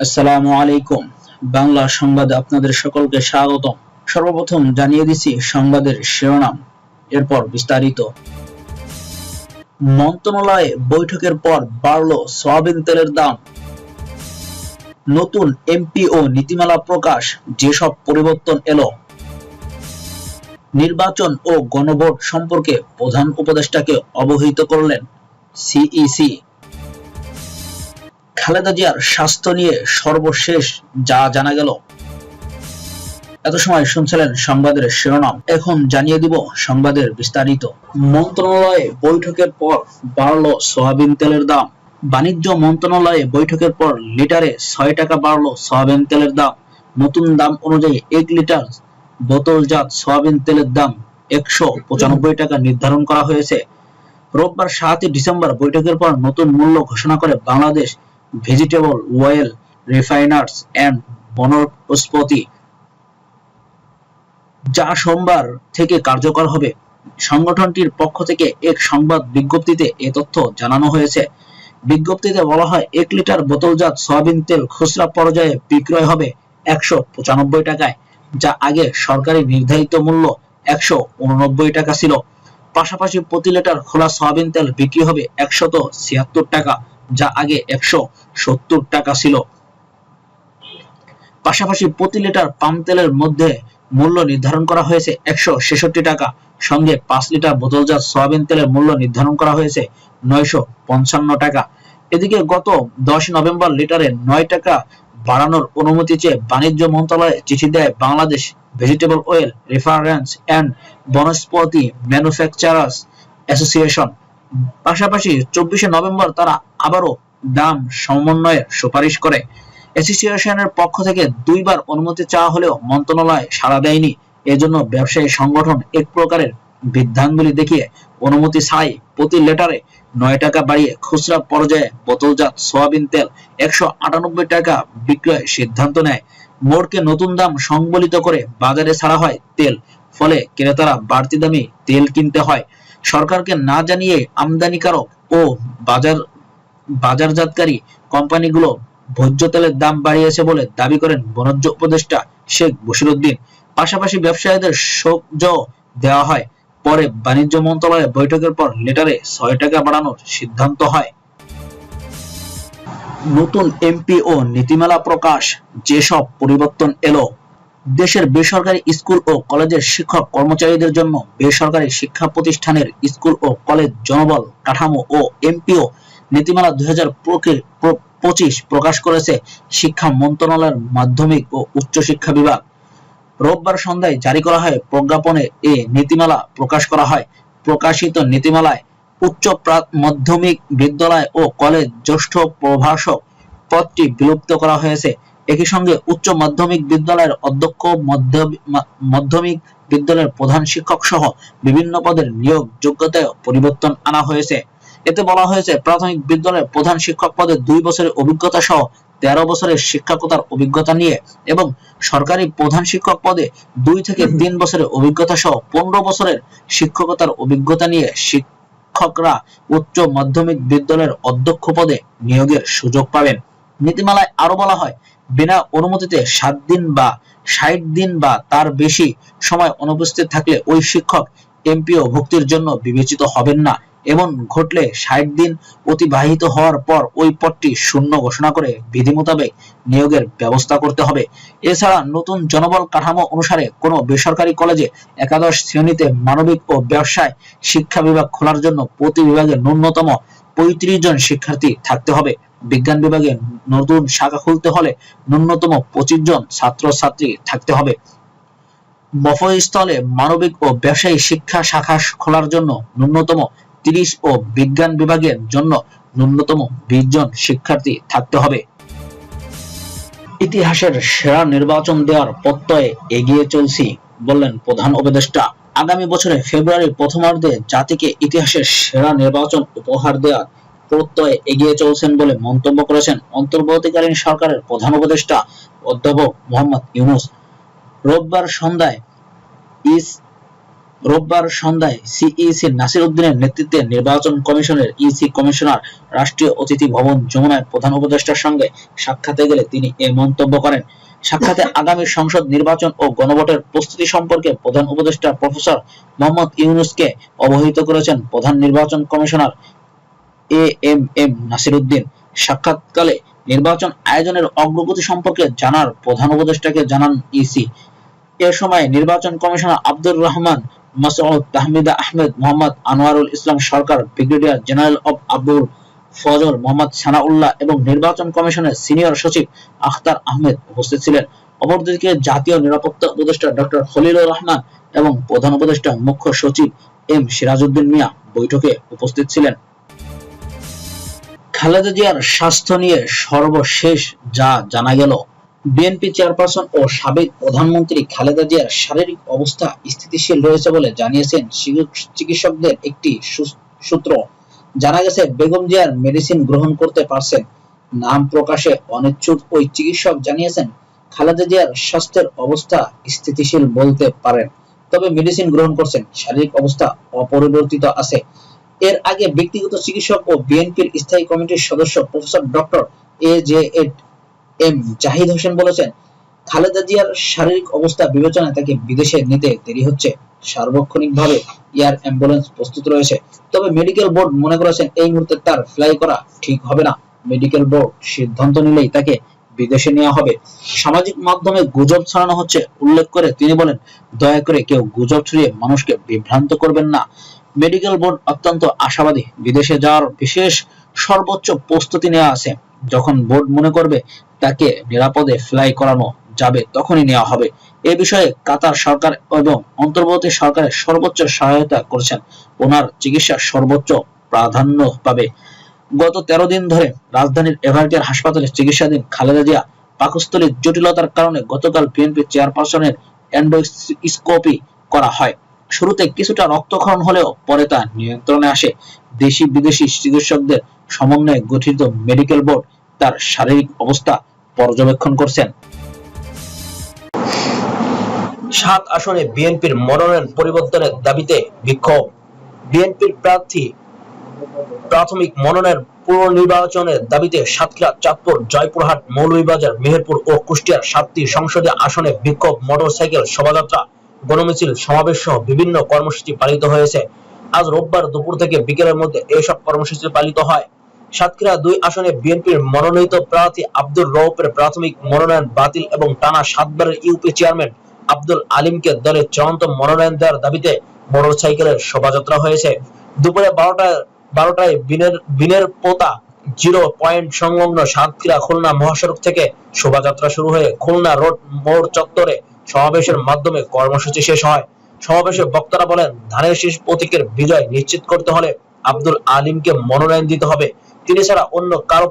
আসসালামু আলাইকুম। বাংলা সংবাদে আপনাদের সকলকে স্বাগতম। সর্বপ্রথম জানিয়ে দিছি সংবাদের শিরোনাম। এরপর বিস্তারিত। মন্ত্রণালয়ে বৈঠকের পর বাড়ল সয়াবিন তেলের দাম। নতুন এমপি ও নীতিমালা প্রকাশ, যেসব পরিবর্তন এলো। নির্বাচন ও গণভোট সম্পর্কে প্রধান উপদেষ্টাকে অবহিত করলেন সিইসি। খালেদা জিয়ার স্বাস্থ্য নিয়ে সর্বশেষ যা জানা গেল। এত সময় শুনছিলেন সংবাদের শিরোনাম। এখন জানিয়ে দিব সংবাদের বিস্তারিত। মন্ত্রণালয়ে বৈঠকের পর বাড়ল সয়াবিন তেলের দাম। বাণিজ্য মন্ত্রণালয়ে বৈঠকের পর লিটারে ছয় টাকা বাড়ল সয়াবিন তেলের দাম। নতুন দাম অনুযায়ী এক লিটার বোতলজাত সয়াবিন তেলের দাম একশো পঁচানব্বই টাকা নির্ধারণ করা হয়েছে। রোববার সাতই ডিসেম্বর বৈঠকের পর নতুন মূল্য ঘোষণা করে Bangladesh vegetable oil refiners and Vanaspati. যা সোমবার থেকে কার্যকর হবে। সংগঠনটির পক্ষ থেকে এক সংবাদ বিজ্ঞপ্তিতে এ তথ্য জানানো হয়েছে। বিজ্ঞপ্তিতে বলা হয়, এক লিটার বোতলজাত সয়াবিন তেল খুচরা পর্যায়ে বিক্রয় হবে একশো পঁচানব্বই টাকায়, যা আগে সরকারি নির্ধারিত মূল্য একশো উননব্বই টাকা ছিল। পাশাপাশি প্রতি লিটার খোলা সয়াবিন তেল বিক্রি হবে একশত টাকা। যা আগে একশো সত্তর টাকা ছিল। পাশাপাশি প্রতি লিটার পাম তেলের মধ্যে মূল্য নির্ধারণ করা হয়েছে একশো ছেষট্টি টাকা। সঙ্গে পাঁচ লিটার বোতলজাত সয়াবিন তেলের মূল্য নির্ধারণ করা হয়েছে নয়শো পঞ্চান্ন টাকা। এদিকে গত দশ নভেম্বর লিটারে নয় টাকা বাড়ানোর অনুমতি চেয়ে বাণিজ্য মন্ত্রণালয়ে চিঠি দেয় Bangladesh vegetable oil refiners and vanaspati manufacturers association. পাশাপাশি চব্বিশে নভেম্বর তারা আবারও দাম সমন্বয়ের সুপারিশ করে। অ্যাসোসিয়েশনের পক্ষ থেকে দুইবার অনুমতি চাওয়া হলেও মন্ত্রণালয় সাড়া দেয়নি। এজন্য ব্যবসায়ী সংগঠন এক প্রকারের বৃদ্ধাঙ্গুলি দেখিয়ে অনুমতি ছাড়াই প্রতি লিটারে নয় টাকা বাড়িয়ে খুচরা পর্যায়ে বোতলজাত সয়াবিন তেল একশো আটানব্বই টাকা বিক্রয় সিদ্ধান্ত নেয়। মোড়কে নতুন দাম সংবলিত করে বাজারে ছাড়া হয় তেল, ফলে ক্রেতারা বাড়তি দামে তেল কিনতে হয়। সরকারকে না জানিয়ে আমদানিকারক ও বাজার, বাজারজাতকারী কোম্পানিগুলো ভোজ্য তেলের দাম বাড়িয়েছে বলে দাবি করেন বনজ উপদেষ্টা শেখ বশিরউদ্দিন পাশাপাশি ব্যবসায়ীদের সহ্য দেওয়া হয়। পরে বাণিজ্য মন্ত্রণালয়ের বৈঠকের পর লিটারে ছয় টাকা বাড়ানোর সিদ্ধান্ত হয়। নতুন এমপি ও নীতিমালা প্রকাশ, যেসব পরিবর্তন এলো দেশের বেসরকারি স্কুল ও কলেজের শিক্ষক কর্মচারীদের জন্য বেসরকারি শিক্ষা প্রতিষ্ঠানের স্কুল ও কলেজ জনবল কাঠামো ও এমপিও নীতিমালা দুই পঁচিশ প্রকাশ করেছে শিক্ষা মন্ত্রণালয়ের মাধ্যমিক ও উচ্চশিক্ষা বিভাগ। রোববার সন্ধ্যায় জারি করা হয় প্রজ্ঞাপনে এ নীতিমালা প্রকাশ করা হয়। প্রকাশিত নীতিমালায় উচ্চ মাধ্যমিক বিদ্যালয় ও কলেজ জ্যেষ্ঠ প্রভাষক পদটি বিলুপ্ত করা হয়েছে। একই সঙ্গে উচ্চ মাধ্যমিক বিদ্যালয়ের অধ্যক্ষ মাধ্যমিক বিদ্যালয়ের প্রধান শিক্ষক সহ বিভিন্ন পদের নিয়োগ যোগ্যতায় পরিবর্তন আনা হয়েছে। এতে বলা হয়েছে, প্রাথমিক বিদ্যালয়ের প্রধান শিক্ষক পদে দুই বছরের অভিজ্ঞতা সহ তেরো বছরের শিক্ষকতার অভিজ্ঞতা নিয়ে এবং সরকারি প্রধান শিক্ষক পদে দুই থেকে তিন বছরের অভিজ্ঞতা সহ পনেরো বছরের শিক্ষকতার অভিজ্ঞতা নিয়ে শিক্ষকরা উচ্চ মাধ্যমিক বিদ্যালয়ের অধ্যক্ষ পদে নিয়োগের সুযোগ পাবেন। নীতিমালায় আরও বলা হয়, বিনা অনুমতিতে সাত দিন বা ষাট দিন বা তার বেশি সময় অনুপস্থিত থাকলে ওই শিক্ষক এমপিও ভুক্তির জন্য বিবেচিত হবেন না। এমন ঘটলে ষাট দিন অতিবাহিত হওয়ার পর ওই পদটি শূন্য ঘোষণা করে বিধি মোতাবেক নিয়োগের ব্যবস্থা করতে হবে। এছাড়া নতুন জনবল কাঠামো অনুসারে কোনো বেসরকারি কলেজে একাদশ শ্রেণীতে মানবিক ও ব্যবসায় শিক্ষা বিভাগ খোলার জন্য প্রতি বিভাগে ন্যূনতম পঁয়ত্রিশ জন শিক্ষার্থী থাকতে হবে। বিজ্ঞান বিভাগে নতুন শাখা খুলতে হলে ন্যূনতম পঁচিশ জন ছাত্রছাত্রী থাকতে হবে। মফস্থলে মানবিক ও ব্যবসায়ী শিক্ষা শাখা খোলার জন্য ন্যূনতম তিরিশ ও বিজ্ঞান বিভাগের জন্য ন্যূনতম বিশ জন শিক্ষার্থী থাকতে হবে। ইতিহাসের সেরা নির্বাচন দেওয়ার প্রত্যয়ে এগিয়ে চলছি, বললেন প্রধান উপদেষ্টা। আগামী বছরে ফেব্রুয়ারির প্রথমার্ধে জাতিকে ইতিহাসের সেরা নির্বাচন উপহার দেওয়ার প্রত্যয়ে এগিয়ে চলছেন বলে মন্তব্য করেছেন অন্তর্বর্তীকালীন সরকারের প্রধান উপদেষ্টা অধ্যাপক মোহাম্মদ ইউনুস। রোববার সন্ধ্যায় ইস, রোববার সন্ধ্যায় সিইসি নাসির উদ্দিনের নেতৃত্বে নির্বাচন কমিশনের ইসি কমিশনার রাষ্ট্রীয় অতিথি ভবন যমুনায় প্রধান উপদেষ্টার সঙ্গে সাক্ষাতে গেলে তিনি এ মন্তব্য করেন। সাক্ষাতে আগামী সংসদ নির্বাচন ও গণভোটের প্রস্তুতি সম্পর্কে প্রধান উপদেষ্টা প্রফেসর মোহাম্মদ ইউনুসকে অবহিত করেছেন প্রধান নির্বাচন commissioner A M M Nasir Uddin সাক্ষাৎকালে নির্বাচন আয়োজনের অগ্রগতি সম্পর্কে জানার প্রধান উপদেষ্টাকে জানান ইসি। এ সময় নির্বাচন commissioner Abdur Rahman, Masud Tahmida Ahmed Mohammad Anwarul Islam Sarkar, brigadier general of Abdul Fazal Mohammad Sanaullah এবং নির্বাচন কমিশনের সিনিয়র সচিব আখতার আহমেদ উপস্থিত ছিলেন। অপরদিকে জাতীয় নিরাপত্তা উপদেষ্টা ডক্টর খলিলুর রহমান এবং প্রধান উপদেষ্টা মুখ্য সচিব এম সিরাজউদ্দিন মিয়া বৈঠকে উপস্থিত ছিলেন। খালেদা জিয়ার স্বাস্থ্য নিয়ে সর্বশেষ যা জানা গেল, বিএনপি চেয়ারপারসন ও সাবেক প্রধানমন্ত্রী খালেদা জিয়ার শারীরিক অবস্থা স্থিতিশীল রয়েছে বলে জানিয়েছেন চিকিৎসকদের একটি সূত্র। জানা গেছে, বেগম জিয়ার মেডিসিন গ্রহণ করতে পারছেন। নাম প্রকাশে অনিচ্ছুক ওই চিকিৎসক জানিয়েছেন, খালেদা জিয়ার স্বাস্থ্যের অবস্থা স্থিতিশীল বলতে পারেন। তবে মেডিসিন গ্রহণ করছেন, শারীরিক অবস্থা অপরিবর্তিত আছে। এর আগে ব্যক্তিগত চিকিৎসক ও বিএনপির স্থায়ী কমিটির সদস্য professor doctor A J M Zahid Hossain বলেছেন, খালেদা জিয়ার শারীরিক অবস্থা বিবেচনায় তাকে বিদেশে নিতে দেরি হচ্ছে। সার্বক্ষণিকভাবে এয়ার অ্যাম্বুলেন্স প্রস্তুত রয়েছে। তবে মেডিকেল বোর্ড মনে করেছেন, এই মুহূর্তে তার ফ্লাই করা ঠিক হবে না। মেডিকেল বোর্ড সিদ্ধান্ত নিলেই তাকে বিদেশে নেওয়া হবে। সামাজিক মাধ্যমে গুজব ছড়ানো হচ্ছে। উল্লেখ করে তিনি বলেন, দয়া করে কেউ গুজব ছড়িয়ে মানুষকে বিভ্রান্ত করবেন না। মেডিকেল বোর্ড অত্যন্ত আশাবাদী। বিদেশে যাওয়ার বিশেষ সর্বোচ্চ প্রস্তুতি নেওয়া আছে। যখন বোর্ড মনে করবে তাকে নিরাপদে ফ্লাই করানো যাবে, তখনই নেওয়া হবে। এ বিষয়ে কাতার সরকার এবং অন্তর্বর্তী সরকারের সর্বোচ্চ সহায়তা করছেন। ওনার চিকিৎসা সর্বোচ্চ প্রাধান্য পাবে। গত তেরো দিন ধরে রাজধানীর এভারকেয়ার হাসপাতালে চিকিৎসাধীন খালেদা জিয়া পাকস্থলীর জটিলতার কারণে গতকাল বিএনপি চেয়ারপারসনের এন্ডোস্কোপি করা হয়। শুরুতে কিছুটা রক্তক্ষরণ হলেও পরে তা নিয়ন্ত্রণে আসে। দেশি বিদেশি চিকিৎসকদের সমন্বয়ে গঠিত মেডিকেল বোর্ড তার শারীরিক অবস্থা পর্যবেক্ষণ করছেন। সাত আসনে বিএনপির মনোনয়ন পরিবর্তনের দাবিতে বিক্ষোভ। বিএনপির প্রার্থী প্রাথমিক মনোনয়ন পুনর্নির্বাচনের দাবিতে সাতক্ষীরা, চাঁদপুর, জয়পুরহাট, মৌলভীবাজার, মেহেরপুর ও কুষ্টিয়ার সাতটি সংসদীয় আসনে বিক্ষোভ, মোটরসাইকেল, শোভাযাত্রা, গণমিছিল, সমাবেশ সহ বিভিন্ন কর্মসূচি পালিত হয়েছে। আজ রোববার দুপুর থেকে বিকেলের মধ্যে এসব কর্মসূচি পালিত হয়। সাতক্ষীরা দুই আসনে বিএনপির মনোনীত প্রার্থী আব্দুর রৌফের প্রাথমিক মনোনয়ন বাতিল এবং টানা সাতবারের ইউপি চেয়ারম্যান আব্দুল আলিমকে দলের চূড়ান্ত মনোনয়ন দেওয়ার দাবিতে মোটরসাইকেলের শোভাযাত্রা হয়েছে। দুপুরে বারোটা বারোটায় বিনের বিনের পোতা জিরো পয়েন্ট সংলগ্ন সাতক্ষীরা খুলনা মহাসড়ক থেকে শোভাযাত্রা শুরু হয়ে খুলনা রোড মোড় চত্বরে সমাবেশের মাধ্যমে কর্মসূচি শেষ হয়। সমাবেশে বক্তারা বলেন, ধানের শীষ প্রতীকের বিজয় নিশ্চিত করতে হলে আব্দুল আলিমকে মনোনয়ন দিতে হবে। তিনি ছাড়া অন্য কারও